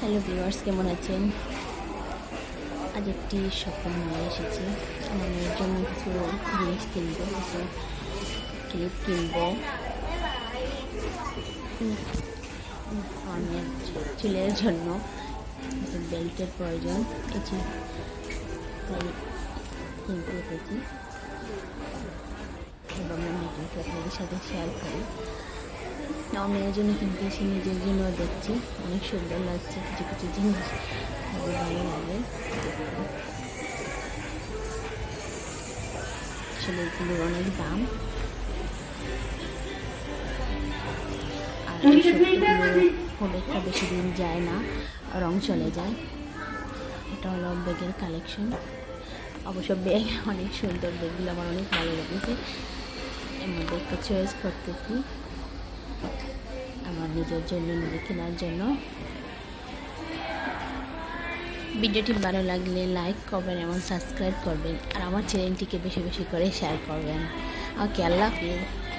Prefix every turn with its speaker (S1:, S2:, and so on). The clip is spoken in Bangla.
S1: হ্যালো ভিউয়ার্স কেমন আছেন? আজ একটি শপিং মলে এসেছি। আমার মেয়ের জন্য কিছু জিনিস কিনবো, কিছু ক্লিপ কিনবো। অনেক চুলের জন্য কিছু বেল্টের প্রয়োজন তাই কিনতে এসেছি। এবং আমি আপনাদের সাথে শেয়ার করি। আমার মেয়ের জন্য কিনতে এসে নিজের জন্য দেখছি। অনেক সুন্দর লাগছে, কিছু কিছু জিনিস। খুবই ভালো লাগে। আসলে এগুলোর অনেক দাম। আর বেশি দিন যায় না, রং চলে যায়। এটা হলো ব্যাগের কালেকশন অবশ্য ব্যাগ অনেক সুন্দর, ব্যাগগুলো আমার অনেক ভালো লেগেছে। এর মধ্যে একটা চয়েস করতেছি। নিজের জন্য, নিজে কেনার জন্য। ভিডিওটি ভালো লাগলে লাইক করবেন এবং সাবস্ক্রাইব করবেন। আর আমার চ্যানেলটিকে বেশি বেশি করে শেয়ার করবেন। ওকে আল্লাহ হাফিজ।